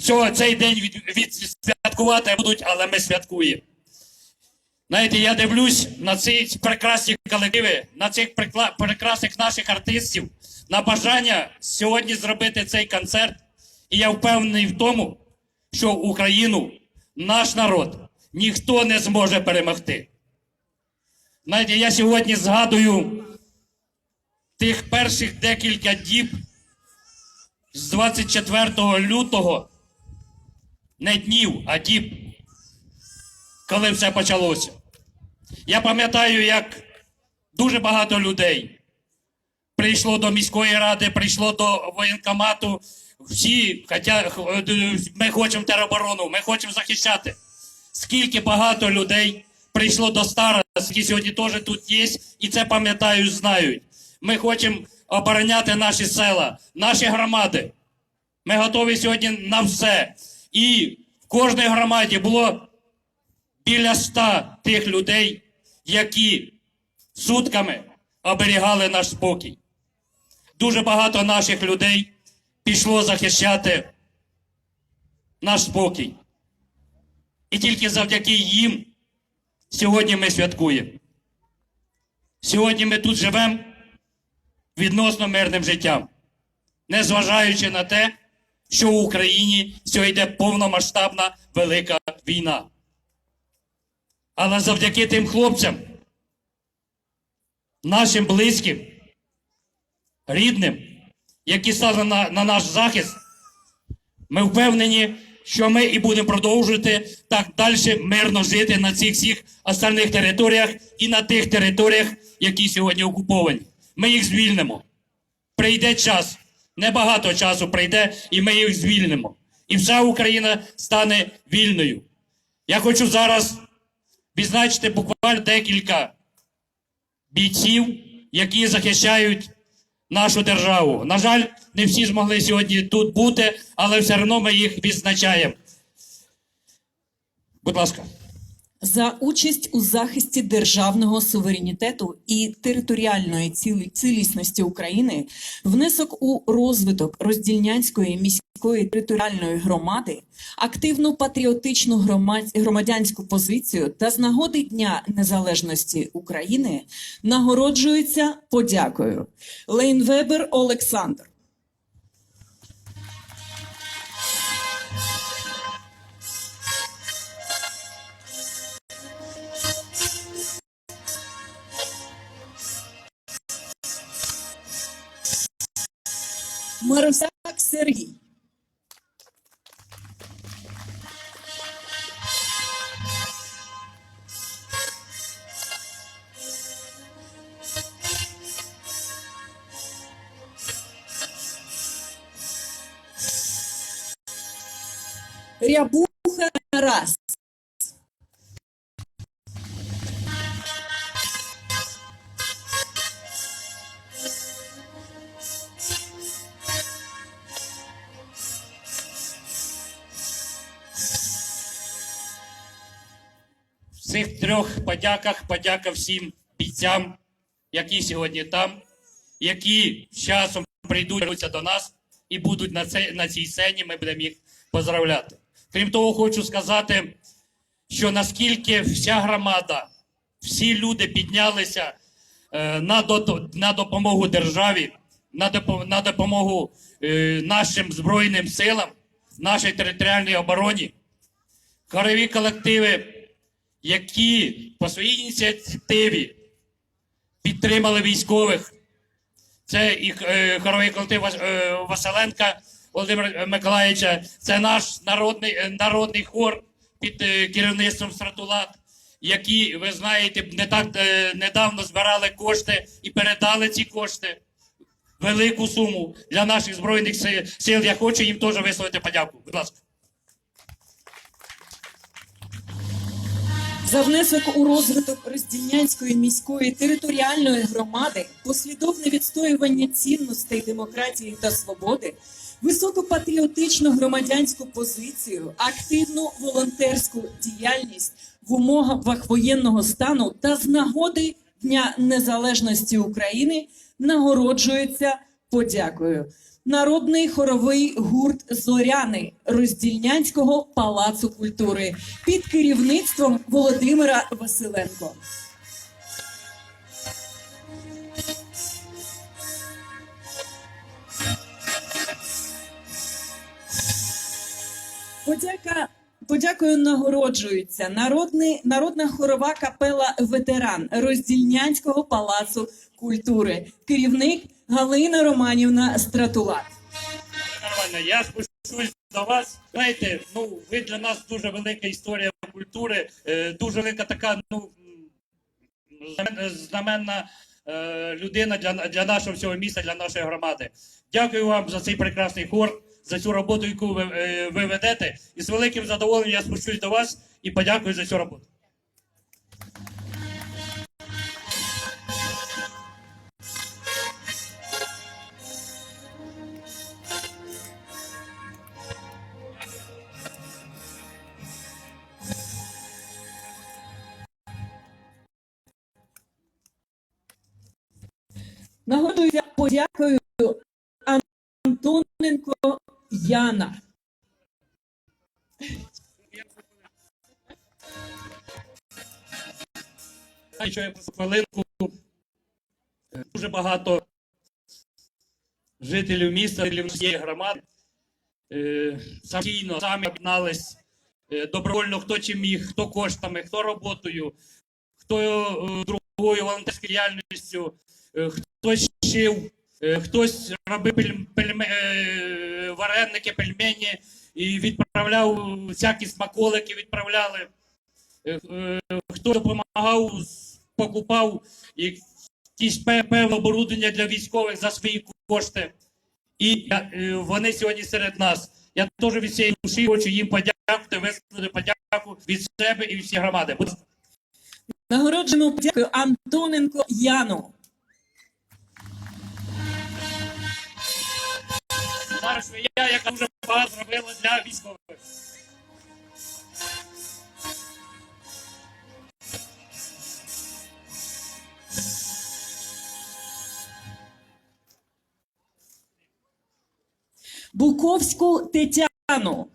цього, цей день від, відсвяткувати будуть, але ми святкуємо. Знаєте, я дивлюсь на ці прекрасні колективи, на цих прекрасних наших артистів, на бажання сьогодні зробити цей концерт. І я впевнений в тому, що Україну, наш народ, ніхто не зможе перемогти. Знаєте, я сьогодні згадую тих перших декілька діб з 24 лютого, не днів, а діб, коли все почалося. Я пам'ятаю, як дуже багато людей прийшло до міської ради, прийшло до воєнкомату. Всі хотя, ми хочемо тероборону, ми хочемо захищати. Скільки багато людей прийшло до старост, які сьогодні теж тут є, і це пам'ятають, знають. Ми хочемо обороняти наші села, наші громади. Ми готові сьогодні на все. І в кожній громаді було біля ста тих людей, які сутками оберігали наш спокій. Дуже багато наших людей пішло захищати наш спокій. І тільки завдяки їм сьогодні ми святкуємо. Сьогодні ми тут живемо відносно мирним життям, незважаючи на те, що в Україні сьогодні йде повномасштабна велика війна. Але завдяки тим хлопцям, нашим близьким, рідним, які стали на, на наш захист, ми впевнені, що ми і будемо продовжувати так далі мирно жити на цих всіх остальних територіях і на тих територіях, які сьогодні окуповані. Ми їх звільнимо. Прийде час, небагато часу прийде, і ми їх звільнимо. І вся Україна стане вільною. Я хочу зараз відзначити буквально декілька бійців, які захищають нашу державу. На жаль, не всі змогли сьогодні тут бути, але все одно ми їх відзначаємо. Будь ласка. За участь у захисті державного суверенітету і територіальної цілі- цілісності України, внесок у розвиток роздільнянської міської територіальної громади, активну патріотичну громад- громадянську позицію та з нагоди Дня Незалежності України нагороджується подякою. Лейнвебер Олександр. Марусяк Сергій. Рябуха Тарас. В цих трьох подяках подяка всім бійцям, які сьогодні там, які з часом прийдуть до нас і будуть на, цей, на цій сцені. Ми будемо їх поздравляти. Крім того, хочу сказати, що наскільки вся громада, всі люди піднялися е, на, до, на допомогу державі, на, допо- на допомогу е, нашим Збройним силам, нашій територіальній обороні, хорові колективи, які по своїй ініціативі підтримали військових. Це і е, хоровий колектив е, Василенка Володимира Миколаївича, це наш народний, е, народний хор під керівництвом Стратулат, які, ви знаєте, не так недавно збирали кошти і передали ці кошти. Велику суму для наших збройних сил. Я хочу їм теж висловити подяку. Будь ласка. За внесок у розвиток Роздільнянської міської територіальної громади, послідовне відстоювання цінностей демократії та свободи, високопатріотичну громадянську позицію, активну волонтерську діяльність в умовах воєнного стану та з нагоди Дня Незалежності України нагороджується подякою. Народний хоровий гурт Зоряни Роздільнянського палацу культури під керівництвом Володимира Василенко. Подяка, подякою нагороджується народний, народна хорова капела Ветеран Роздільнянського палацу культури, керівник Галина Романівна. Нормально, я спущусь до вас. Знаєте, ну ви для нас дуже велика історія культури, е, дуже велика така, ну знаменна е, людина для, для нашого всього міста, для нашої громади. Дякую вам за цей прекрасний хор, за цю роботу, яку ви, е, ви ведете. І з великим задоволенням я спущусь до вас і подякую за цю роботу. Нагородується подякою Антоненко Яна. Що я хвилинку. Дуже багато жителів міста, жителів цієї громади е, самостійно самі об'єднались е, добровольно, хто чим міг, хто коштами, хто роботою, хто е, другою волонтерською діяльністю, е, хтось шив, хтось робив пель- пельме- вареники, пельмені і відправляв всякі смаколики, відправляли. Е, е, хто допомагав, покупав якісь пе- певне оборудовання для військових за свої кошти. І е, вони сьогодні серед нас. Я теж від цієї душі хочу їм подякувати, висловити подяку від себе і від всієї громади. Нагороджуємо подякою Антоненко Яну. Зараз я, яка дуже багато зробила для військових. Буковську Тетяну.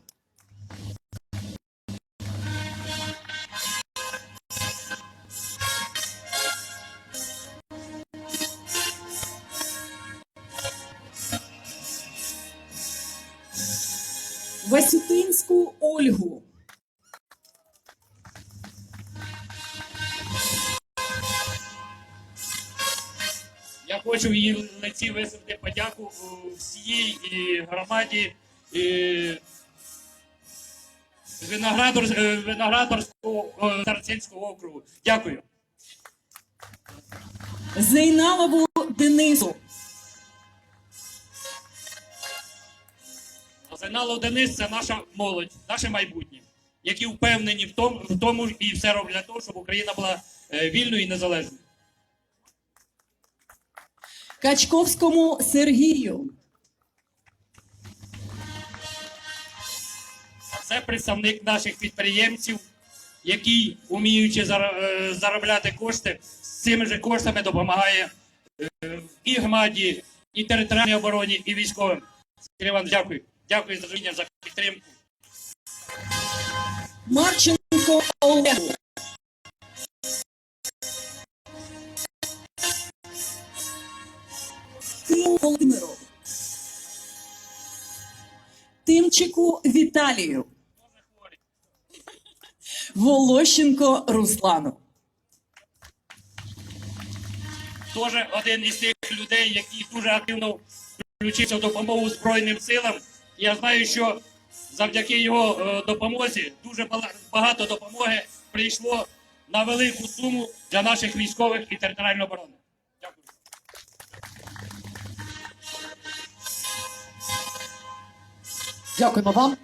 Васютинську Ольгу. Я хочу в її лиці висловити подяку е, громаді е, Виноградар, Виноградарського е, округу. Дякую. Зейналову Денису. Арсеналов Денис це наша молодь, наше майбутнє, які впевнені в тому, в тому і все роблять для того, щоб Україна була е, вільною і незалежною. Качковському Сергію. Це представник наших підприємців, які, вміючи е, заробляти кошти, з цими ж коштами допомагає е, і громаді, і територіальній обороні, і військовим. Сергій Іванович, дякую. Дякую за розуміння, за підтримку. Марченко Олегу. Ким Володимиру. Тимчику Віталію. Волощенко Руслану. Теж один із тих людей, який дуже активно включився в допомогу Збройним силам. Я знаю, що завдяки його е, допомозі дуже багато допомоги прийшло на велику суму для наших військових і територіальної оборони. Дякую. Дякуємо вам.